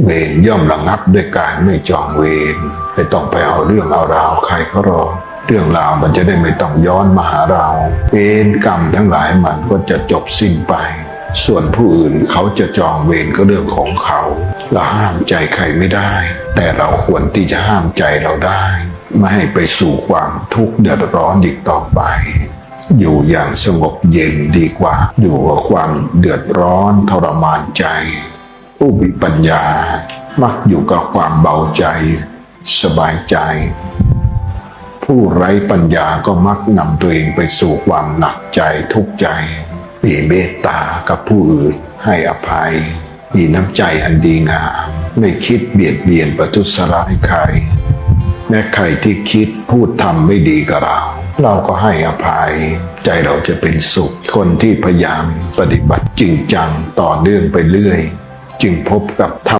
เวรย่อมระงับด้วยการไม่จองเวรไม่ต้องไปเอาเรื่องเอาราวใครเขาหรอกเรื่องราวมันจะได้ไม่ต้องย้อนมาหาเราเวรกรรมทั้งหลายมันก็จะจบสิ้นไป ส่วนผู้อื่นเขาจะจองเวรก็เรื่องของเขาเราห้ามใจใครไม่ได้ แต่เราควรที่จะห้ามใจเราได้ ไม่ให้ไปสู่ความทุกข์เดือดร้อนอีกต่อไป อยู่อย่างสงบเย็นดีกว่า อยู่กับความเดือดร้อนทรมานใจ ผู้มีปัญญา มักอยู่กับความเบาใจ สบายใจ ผู้ไร้ปัญญาก็มักนำตัวเองไปสู่ความหนักใจทุกข์ใจ มีเมตตากับผู้อื่นให้อภัย มีน้ำใจอันดีงาม ไม่คิดเบียดเบียนประทุษร้ายใครแม้ใครที่คิดพูดทำไม่ดีกับเรา เราก็ให้อภัย ใจเราจะเป็นสุข คนที่พยายามปฏิบัติจริงจังต่อเนื่องไปเรื่อย จึงพบกับธรรม